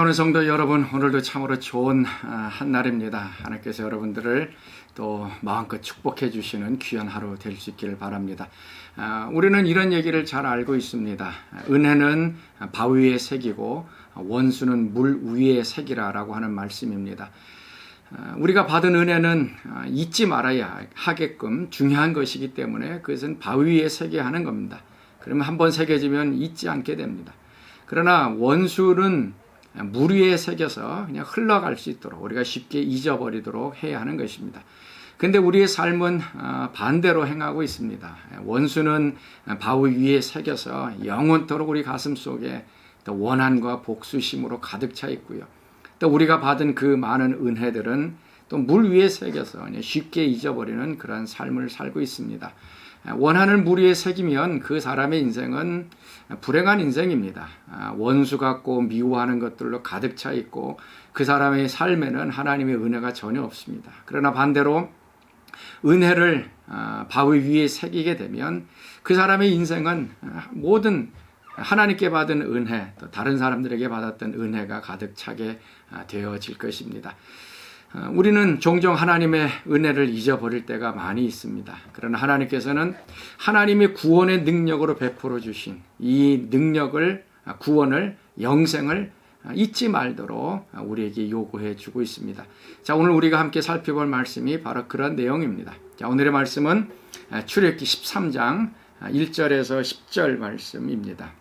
오늘 성도 여러분 오늘도 참으로 좋은 아, 한 날입니다. 하나님께서 여러분들을 또 마음껏 축복해 주시는 귀한 하루 될 수 있기를 바랍니다. 아, 우리는 이런 얘기를 잘 알고 있습니다. 은혜는 바위의 색이고 원수는 물 위의 색이라라고 하는 말씀입니다. 아, 우리가 받은 은혜는 잊지 말아야 하게끔 중요한 것이기 때문에 그것은 바위 위에 새게 하는 겁니다. 그러면 한 번 새겨지면 잊지 않게 됩니다. 그러나 원수는 물 위에 새겨서 그냥 흘러갈 수 있도록 우리가 쉽게 잊어버리도록 해야 하는 것입니다. 근데 우리의 삶은 어, 반대로 행하고 있습니다. 원수는 바위 위에 새겨서 영원토록 우리 가슴 속에 또 원한과 복수심으로 가득 차 있고요. 또 우리가 받은 그 많은 은혜들은 또 물 위에 새겨서 쉽게 잊어버리는 그런 삶을 살고 있습니다. 원한을 물 위에 새기면 그 사람의 인생은 불행한 인생입니다. 아, 원수 같고 미워하는 것들로 가득 차 있고 그 사람의 삶에는 하나님의 은혜가 전혀 없습니다. 그러나 반대로 은혜를 아, 바위 위에 새기게 되면 그 사람의 인생은 모든 하나님께 받은 은혜, 또 다른 사람들에게 받았던 은혜가 가득 차게 아, 되어질 것입니다. 어, 우리는 종종 하나님의 은혜를 잊어버릴 때가 많이 있습니다. 그러나 하나님께서는 하나님의 구원의 능력으로 베풀어 주신 이 능력을, 아, 구원을, 영생을 아, 잊지 말도록 우리에게 요구해 주고 있습니다. 자, 오늘 우리가 함께 살펴볼 말씀이 바로 그런 내용입니다. 자, 오늘의 말씀은 아, 출애굽기 13장 1절에서 10절 말씀입니다.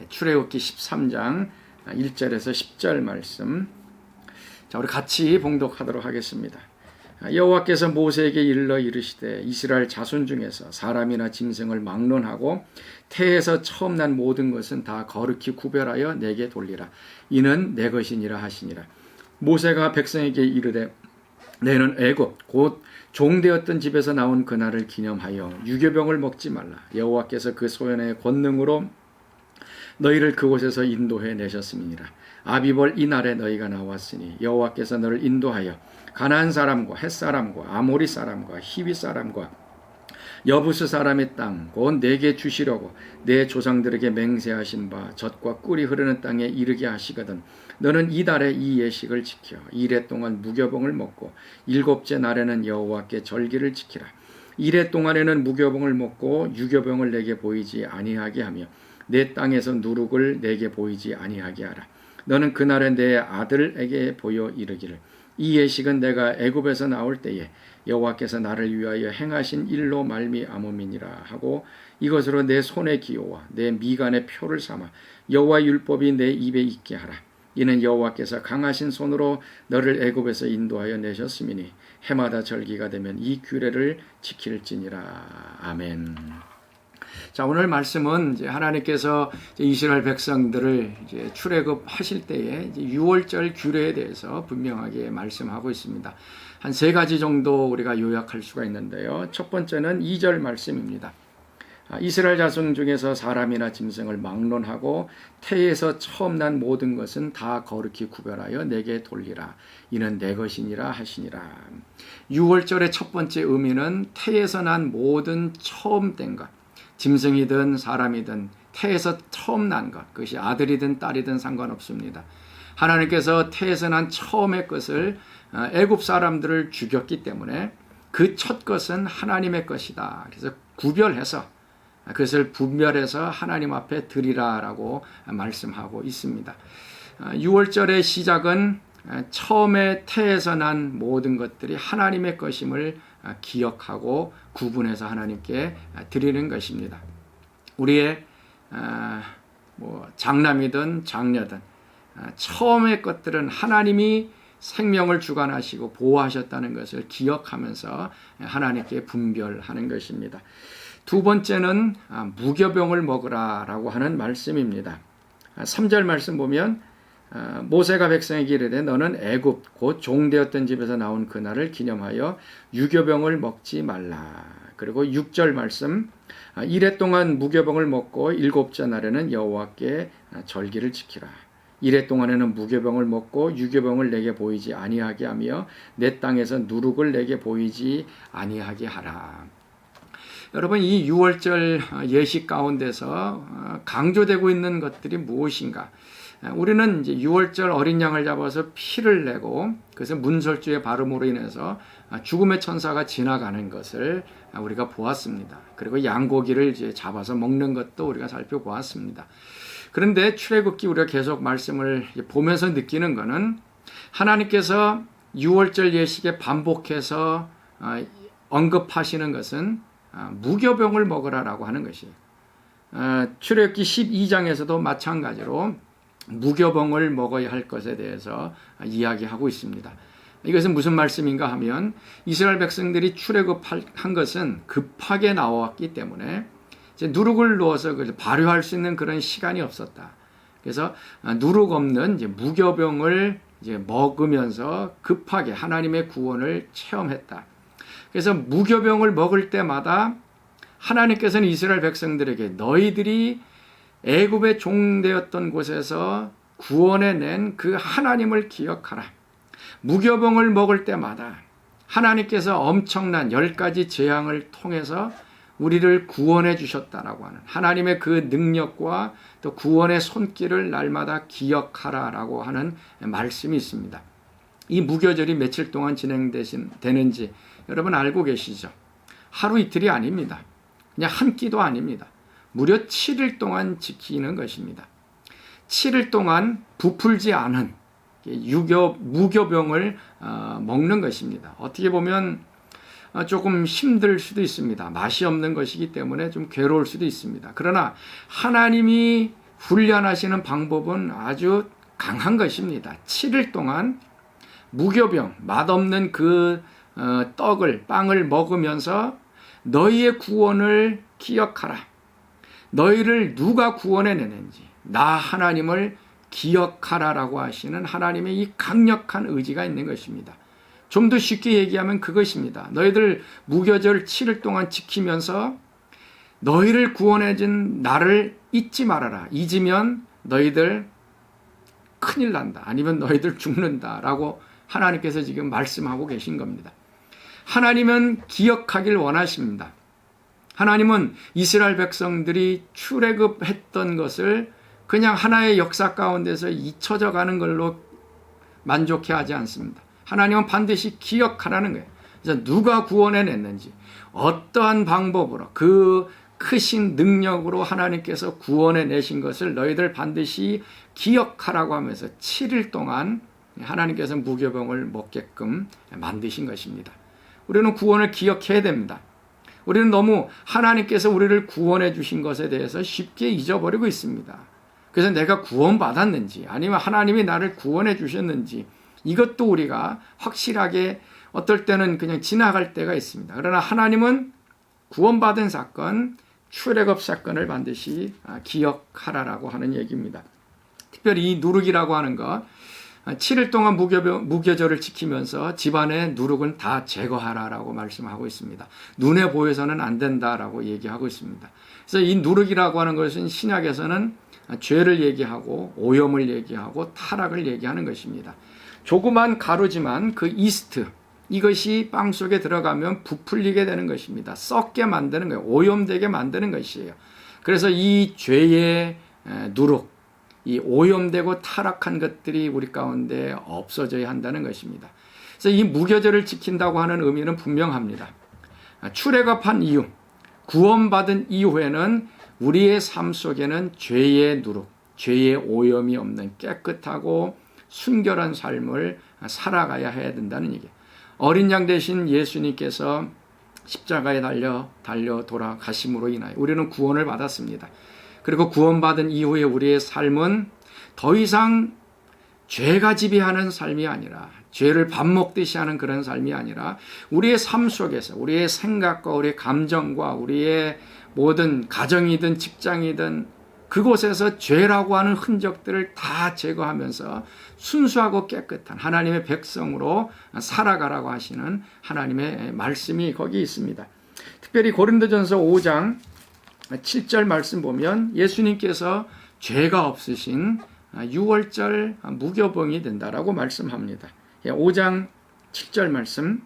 예, 출애굽기 13장 1절에서 10절 말씀. 자, 우리 같이 봉독하도록 하겠습니다. 여호와께서 모세에게 일러 이르시되 이스라엘 자손 중에서 사람이나 짐승을 막론하고 태에서 처음 난 모든 것은 다 거룩히 구별하여 내게 돌리라. 이는 내 것이니라 하시니라. 모세가 백성에게 이르되 내는 애굽 곧 종되었던 집에서 나온 그날을 기념하여 유교병을 먹지 말라. 여호와께서 그 소연의 권능으로 너희를 그곳에서 인도해 내셨음이니라. 아비벌 이날에 너희가 나왔으니 여호와께서 너를 인도하여 가나안 사람과 헷 사람과 아모리 사람과 히비 사람과 여부스 사람의 땅 곧 내게 주시려고 내 조상들에게 맹세하신 바 젖과 꿀이 흐르는 땅에 이르게 하시거든 너는 이달에 이 예식을 지켜 이래 동안 무교봉을 먹고 일곱째 날에는 여호와께 절기를 지키라. 이래 동안에는 무교봉을 먹고 유교병을 내게 보이지 아니하게 하며 내 땅에서 누룩을 내게 보이지 아니하게 하라. 너는 그날에 내 아들에게 보여 이르기를. 이 예식은 내가 애굽에서 나올 때에 여호와께서 나를 위하여 행하신 일로 말미암음이니라 하고 이것으로 내 손의 기호와 내 미간의 표를 삼아 여호와 율법이 내 입에 있게 하라. 이는 여호와께서 강하신 손으로 너를 애굽에서 인도하여 내셨음이니 해마다 절기가 되면 이 규례를 지킬지니라. 아멘. 자 오늘 말씀은 이제 하나님께서 이제 이스라엘 백성들을 이제 출애굽 하실 때에 이제 6월절 규례에 대해서 분명하게 말씀하고 있습니다. 한 세 가지 정도 우리가 요약할 수가 있는데요. 첫 번째는 2절 말씀입니다. 아, 이스라엘 자손 중에서 사람이나 짐승을 막론하고 태에서 처음 난 모든 것은 다 거룩히 구별하여 내게 돌리라. 이는 내 것이니라 하시니라. 6월절의 첫 번째 의미는 태에서 난 모든 처음 된 것. 짐승이든 사람이든 태에서 처음 난 것, 그것이 아들이든 딸이든 상관없습니다. 하나님께서 태에서 난 처음의 것을 어, 애굽 사람들을 죽였기 때문에 그 첫 것은 하나님의 것이다. 그래서 구별해서 그것을 분별해서 하나님 앞에 드리라라고 말씀하고 있습니다. 6월절의 어, 시작은 어, 처음에 태에서 난 모든 것들이 하나님의 것임을 아, 기억하고 구분해서 하나님께 아, 드리는 것입니다. 우리의 아, 뭐 장남이든 장녀든 처음의 것들은 하나님이 생명을 주관하시고 보호하셨다는 것을 기억하면서 하나님께 분별하는 것입니다. 두 번째는 무교병을 먹으라라고 하는 말씀입니다. 3절 말씀 보면 아, 모세가 백성에게 이르되 너는 애굽 곧 종되었던 집에서 나온 그날을 기념하여 유교병을 먹지 말라. 그리고 6절 말씀 아, 이래 동안 무교병을 먹고 일곱째 날에는 여호와께 아, 절기를 지키라. 이래 동안에는 무교병을 먹고 유교병을 내게 보이지 아니하게 하며 내 땅에서 누룩을 내게 보이지 아니하게 하라. 여러분 이 6월절 예식 가운데서 강조되고 있는 것들이 무엇인가? 우리는 이제 6월절 어린 양을 잡아서 피를 내고 그래서 문설주의 발음으로 인해서 죽음의 천사가 지나가는 것을 우리가 보았습니다. 그리고 양고기를 이제 잡아서 먹는 것도 우리가 살펴보았습니다. 그런데 출애굽기 우리가 계속 말씀을 보면서 느끼는 것은 하나님께서 6월절 예식에 반복해서 어, 언급하시는 것은 어, 무교병을 먹으라라고 하는 것이에요. 어, 출애굽기 12장에서도 마찬가지로 무교병을 먹어야 할 것에 대해서 이야기하고 있습니다. 이것은 무슨 말씀인가 하면 이스라엘 백성들이 출애굽한 것은 급하게 나왔기 때문에 누룩을 넣어서 발효할 수 있는 그런 시간이 없었다. 그래서 누룩 없는 무교병을 먹으면서 급하게 하나님의 구원을 체험했다. 그래서 무교병을 먹을 때마다 하나님께서는 이스라엘 백성들에게 너희들이 애굽의 종되었던 곳에서 구원해 낸 그 하나님을 기억하라. 무교병을 먹을 때마다 하나님께서 엄청난 열 가지 재앙을 통해서 우리를 구원해 주셨다라고 하는 하나님의 그 능력과 또 구원의 손길을 날마다 기억하라라고 하는 말씀이 있습니다. 이 무교절이 며칠 동안 진행되는지 여러분 알고 계시죠? 하루 이틀이 아닙니다. 그냥 한 끼도 아닙니다. 무려 7일 동안 지키는 것입니다. 7일 동안 부풀지 않은 유교, 무교병을 어, 먹는 것입니다. 어떻게 보면 어, 조금 힘들 수도 있습니다. 맛이 없는 것이기 때문에 좀 괴로울 수도 있습니다. 그러나 하나님이 훈련하시는 방법은 아주 강한 것입니다. 7일 동안 무교병, 맛없는 그 어, 떡을, 빵을 먹으면서 너희의 구원을 기억하라. 너희를 누가 구원해 내는지, 나 하나님을 기억하라라고 하시는 하나님의 이 강력한 의지가 있는 것입니다. 좀 더 쉽게 얘기하면 그것입니다. 너희들 무교절 7일 동안 지키면서 너희를 구원해 준 나를 잊지 말아라. 잊으면 너희들 큰일 난다. 아니면 너희들 죽는다. 라고 하나님께서 지금 말씀하고 계신 겁니다. 하나님은 기억하길 원하십니다. 하나님은 이스라엘 백성들이 출애굽했던 것을 그냥 하나의 역사 가운데서 잊혀져 가는 걸로 만족해 하지 않습니다. 하나님은 반드시 기억하라는 거예요. 누가 구원해 냈는지, 어떠한 방법으로 그 크신 능력으로 하나님께서 구원해 내신 것을 너희들 반드시 기억하라고 하면서 7일 동안 하나님께서 무교병을 먹게끔 만드신 것입니다. 우리는 구원을 기억해야 됩니다. 우리는 너무 하나님께서 우리를 구원해 주신 것에 대해서 쉽게 잊어버리고 있습니다. 그래서 내가 구원받았는지 아니면 하나님이 나를 구원해 주셨는지 이것도 우리가 확실하게 어떨 때는 그냥 지나갈 때가 있습니다. 그러나 하나님은 구원받은 사건, 출애굽 사건을 반드시 기억하라라고 하는 얘기입니다. 특별히 이 누룩이라고 하는 것 7일 동안 무교, 무교절을 지키면서 집안의 누룩은 다 제거하라라고 말씀하고 있습니다. 눈에 보여서는 안 된다라고 얘기하고 있습니다. 그래서 이 누룩이라고 하는 것은 신약에서는 죄를 얘기하고 오염을 얘기하고 타락을 얘기하는 것입니다. 조그만 가루지만 그 이스트 이것이 빵 속에 들어가면 부풀리게 되는 것입니다. 썩게 만드는 거예요. 오염되게 만드는 것이에요. 그래서 이 죄의 누룩 이 오염되고 타락한 것들이 우리 가운데 없어져야 한다는 것입니다. 그래서 이 무교절을 지킨다고 하는 의미는 분명합니다. 출애굽한 이후, 구원받은 이후에는 우리의 삶 속에는 죄의 누룩, 죄의 오염이 없는 깨끗하고 순결한 삶을 살아가야 해야 된다는 얘기예요. 어린 양 대신 예수님께서 십자가에 달려 달려 돌아가심으로 인하여 우리는 구원을 받았습니다. 그리고 구원받은 이후에 우리의 삶은 더 이상 죄가 지배하는 삶이 아니라 죄를 밥 먹듯이 하는 그런 삶이 아니라 우리의 삶 속에서 우리의 생각과 우리의 감정과 우리의 모든 가정이든 직장이든 그곳에서 죄라고 하는 흔적들을 다 제거하면서 순수하고 깨끗한 하나님의 백성으로 살아가라고 하시는 하나님의 말씀이 거기 있습니다. 특별히 고린도전서 5장 7절 말씀 보면 예수님께서 죄가 없으신 6월절 무교병이 된다라고 말씀합니다. 5장 예, 7절 말씀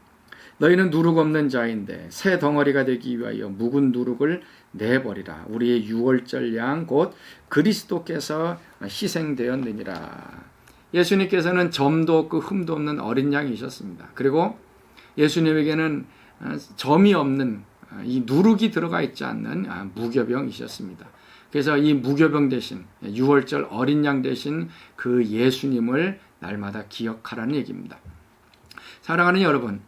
너희는 누룩 없는 자인데 새 덩어리가 되기 위하여 묵은 누룩을 내버리라. 우리의 유월절 양 곧 그리스도께서 희생되었느니라. 예수님께서는 점도 없고 흠도 없는 어린 양이셨습니다. 그리고 예수님에게는 어, 점이 없는 어, 이 누룩이 들어가 있지 않는 아, 무교병이셨습니다. 그래서 이 무교병 대신 유월절 어린 양 대신 그 예수님을 날마다 기억하라는 얘기입니다. 사랑하는 여러분,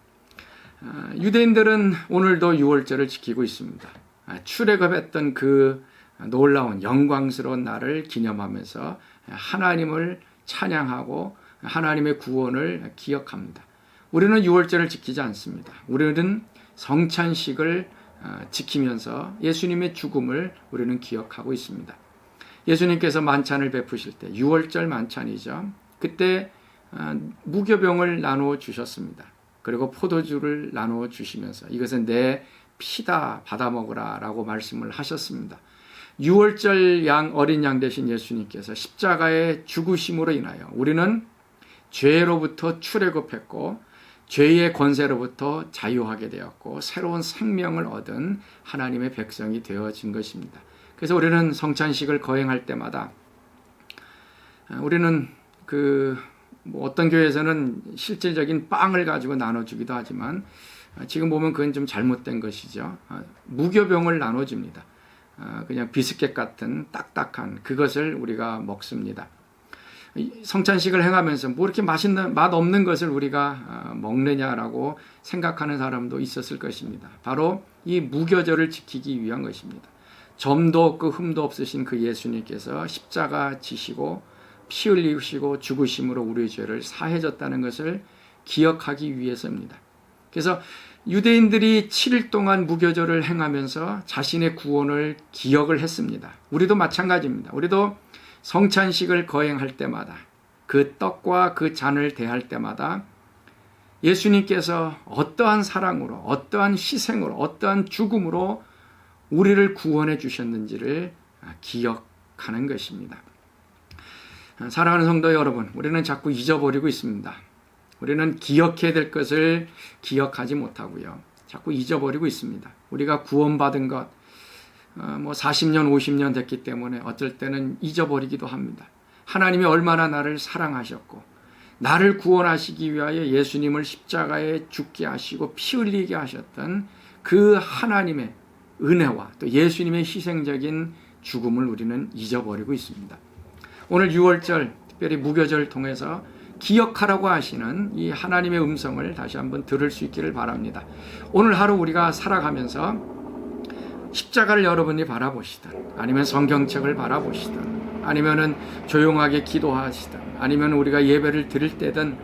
어, 유대인들은 오늘도 유월절을 지키고 있습니다. 아, 출애굽했던 그 놀라운 영광스러운 날을 기념하면서 하나님을 찬양하고 하나님의 구원을 기억합니다. 우리는 유월절을 지키지 않습니다. 우리는 성찬식을 어, 지키면서 예수님의 죽음을 우리는 기억하고 있습니다. 예수님께서 만찬을 베푸실 때 6월절 만찬이죠. 그때 어, 무교병을 나누어 주셨습니다. 그리고 포도주를 나누어 주시면서 이것은 내 피다 받아 먹으라라고 말씀을 하셨습니다. 6월절 양 어린 양 대신 예수님께서 십자가의 죽으심으로 인하여 우리는 죄로부터 출애굽했고 죄의 권세로부터 자유하게 되었고 새로운 생명을 얻은 하나님의 백성이 되어진 것입니다. 그래서 우리는 성찬식을 거행할 때마다 아, 우리는 그뭐 어떤 교회에서는 실질적인 빵을 가지고 나눠주기도 하지만 아, 지금 보면 그건 좀 잘못된 것이죠. 아, 무교병을 나눠줍니다. 그냥 비스켓 같은 딱딱한 그것을 우리가 먹습니다. 성찬식을 행하면서 뭐 이렇게 맛있는 맛 없는 것을 우리가 아, 먹느냐라고 생각하는 사람도 있었을 것입니다. 바로 이 무교절을 지키기 위한 것입니다. 점도 없고 흠도 없으신 그 예수님께서 십자가 지시고 피 흘리시고 죽으심으로 우리의 죄를 사해졌다는 것을 기억하기 위해서입니다. 그래서 유대인들이 7일 동안 무교절을 행하면서 자신의 구원을 기억을 했습니다. 우리도 마찬가지입니다. 우리도 성찬식을 거행할 때마다 그 떡과 그 잔을 대할 때마다 예수님께서 어떠한 사랑으로, 어떠한 희생으로, 어떠한 죽음으로 우리를 구원해 주셨는지를 기억하는 것입니다. 사랑하는 성도 여러분, 우리는 자꾸 잊어버리고 있습니다. 우리는 기억해야 될 것을 기억하지 못하고요. 자꾸 잊어버리고 있습니다. 우리가 구원받은 것, 어, 뭐 40년, 50년 됐기 때문에 어쩔 때는 잊어버리기도 합니다. 하나님이 얼마나 나를 사랑하셨고, 나를 구원하시기 위하여 예수님을 십자가에 죽게 하시고 피 흘리게 하셨던 그 하나님의 은혜와 또 예수님의 희생적인 죽음을 우리는 잊어버리고 있습니다. 오늘 6월절, 특별히 무교절 통해서 기억하라고 하시는 이 하나님의 음성을 다시 한번 들을 수 있기를 바랍니다. 오늘 하루 우리가 살아가면서 십자가를 여러분이 바라보시든 아니면 성경책을 바라보시든 아니면은 조용하게 기도하시든 아니면 우리가 예배를 드릴 때든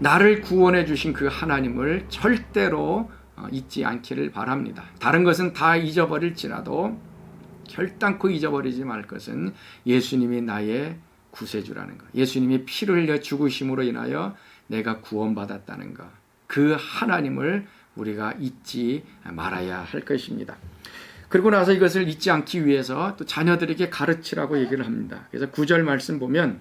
나를 구원해 주신 그 하나님을 절대로 어, 잊지 않기를 바랍니다. 다른 것은 다 잊어버릴지라도 결단코 잊어버리지 말 것은 예수님이 나의 구세주라는 것. 예수님이 피를 흘려 죽으심으로 인하여 내가 구원받았다는 것. 그 하나님을 우리가 잊지 말아야 할 것입니다. 그리고 나서 이것을 잊지 않기 위해서 또 자녀들에게 가르치라고 얘기를 합니다. 그래서 9절 말씀 보면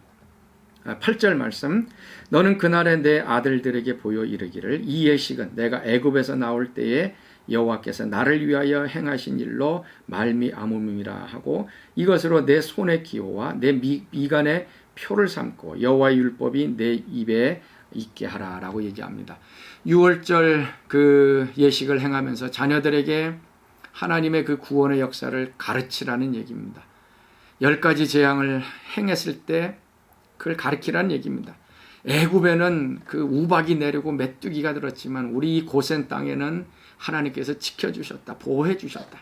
8절 아, 말씀 너는 그날에 내 아들들에게 보여 이르기를 이 예식은 내가 애굽에서 나올 때에 여호와께서 나를 위하여 행하신 일로 말미암음이라 하고 이것으로 내 손의 기호와 내 미, 미간의 표를 삼고 여호와의 율법이 내 입에 있게 하라라고 얘기합니다. 6월절 그 예식을 행하면서 자녀들에게 하나님의 그 구원의 역사를 가르치라는 얘기입니다. 열 가지 재앙을 행했을 때 그걸 가르치라는 얘기입니다. 애굽에는 그 우박이 내리고 메뚜기가 들었지만 우리 고센 땅에는 하나님께서 지켜주셨다, 보호해주셨다.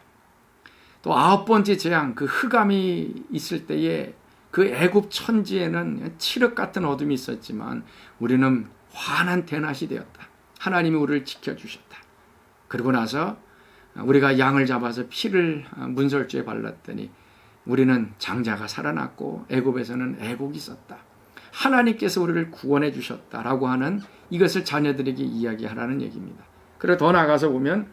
또 아홉 번째 재앙, 그 흑암이 있을 때에 그 애굽 천지에는 칠흑 같은 어둠이 있었지만 우리는 환한 대낮이 되었다. 하나님이 우리를 지켜주셨다. 그리고 나서 우리가 양을 잡아서 피를 어, 문설주에 발랐더니 우리는 장자가 살아났고 애굽에서는 애국이 있었다. 하나님께서 우리를 구원해 주셨다라고 하는 이것을 자녀들에게 이야기하라는 얘기입니다. 그리고 더 나가서 보면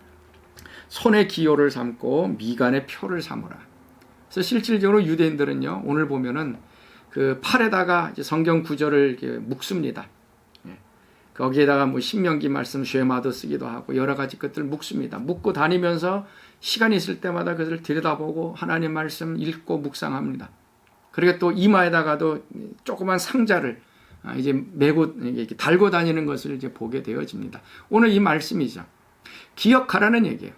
손의 기호를 삼고 미간의 표를 삼으라. 그래서 실질적으로 유대인들은요 오늘 보면은 그 팔에다가 성경 구절을 묶습니다. 예. 거기에다가 뭐 신명기 말씀 쉐마도 쓰기도 하고 여러 가지 것들 묵습니다. 묵고 다니면서 시간이 있을 때마다 그것을 들여다보고 하나님 말씀 읽고 묵상합니다. 그리고 또 이마에다가도 조그만 상자를 아, 이제 메고 이렇게 달고 다니는 것을 이제 보게 되어집니다. 오늘 이 말씀이죠. 기억하라는 얘기예요.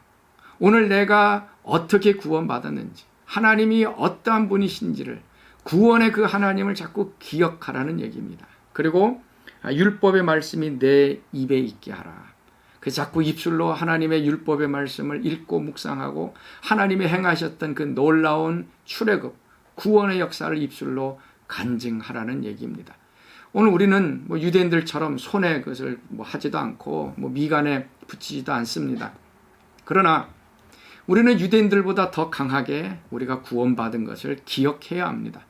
오늘 내가 어떻게 구원받았는지, 하나님이 어떠한 분이신지를 구원의 그 하나님을 자꾸 기억하라는 얘기입니다. 그리고 아, 율법의 말씀이 내 입에 있게 하라. 그 자꾸 입술로 하나님의 율법의 말씀을 읽고 묵상하고 하나님이 행하셨던 그 놀라운 출애굽, 구원의 역사를 입술로 간증하라는 얘기입니다. 오늘 우리는 뭐 유대인들처럼 손에 그것을 뭐 하지도 않고 뭐 미간에 붙이지도 않습니다. 그러나 우리는 유대인들보다 더 강하게 우리가 구원받은 것을 기억해야 합니다.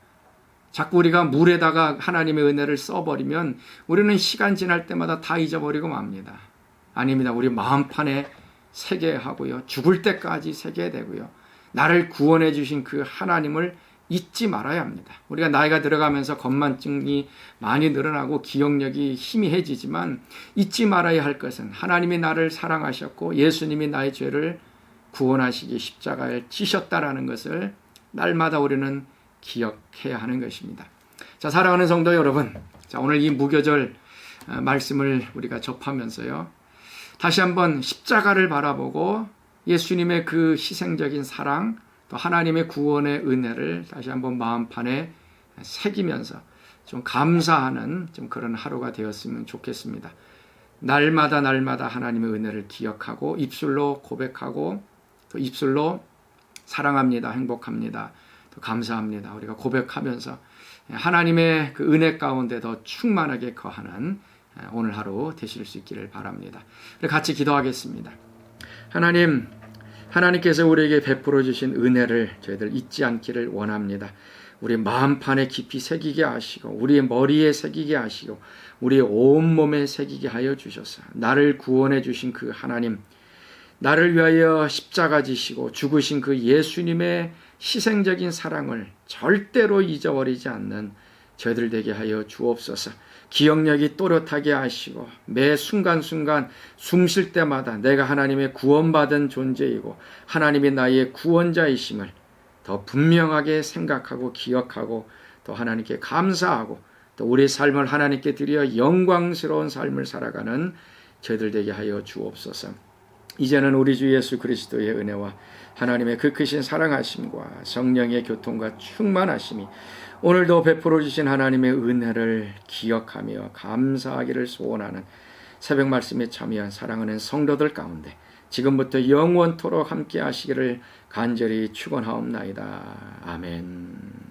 자꾸 우리가 물에다가 하나님의 은혜를 써버리면 우리는 시간 지날 때마다 다 잊어버리고 맙니다. 아닙니다. 우리 마음판에 새게 하고요. 죽을 때까지 새게 되고요. 나를 구원해 주신 그 하나님을 잊지 말아야 합니다. 우리가 나이가 들어가면서 건만증이 많이 늘어나고 기억력이 희미해지지만 잊지 말아야 할 것은 하나님이 나를 사랑하셨고 예수님이 나의 죄를 구원하시기 십자가에 지셨다라는 것을 날마다 우리는 기억해야 하는 것입니다. 자, 사랑하는 성도 여러분. 자, 오늘 이 무교절 어, 말씀을 우리가 접하면서요. 다시 한번 십자가를 바라보고 예수님의 그 희생적인 사랑, 또 하나님의 구원의 은혜를 다시 한번 마음판에 새기면서 좀 감사하는 좀 그런 하루가 되었으면 좋겠습니다. 날마다 날마다 하나님의 은혜를 기억하고 입술로 고백하고 또 입술로 사랑합니다. 행복합니다. 또 감사합니다. 우리가 고백하면서 하나님의 그 은혜 가운데 더 충만하게 거하는 오늘 하루 되실 수 있기를 바랍니다. 같이 기도하겠습니다. 하나님, 하나님께서 우리에게 베풀어 주신 은혜를 저희들 잊지 않기를 원합니다. 우리 마음판에 깊이 새기게 하시고 우리의 머리에 새기게 하시고 우리의 온몸에 새기게 하여 주셔서 나를 구원해 주신 그 하나님 나를 위하여 십자가 지시고 죽으신 그 예수님의 희생적인 사랑을 절대로 잊어버리지 않는 저희들 되게 하여 주옵소서. 기억력이 또렷하게 하시고 매 순간순간 숨 쉴 때마다 내가 하나님의 구원받은 존재이고 하나님이 나의 구원자이심을 더 분명하게 생각하고 기억하고 또 하나님께 감사하고 또 우리 삶을 하나님께 드려 영광스러운 삶을 살아가는 저희들 되게 하여 주옵소서. 이제는 우리 주 예수 그리스도의 은혜와 하나님의 그 크신 사랑하심과 성령의 교통과 충만하심이 오늘도 베풀어 주신 하나님의 은혜를 기억하며 감사하기를 소원하는 새벽 말씀에 참여한 사랑하는 성도들 가운데 지금부터 영원토록 함께 하시기를 간절히 축원하옵나이다. 아멘.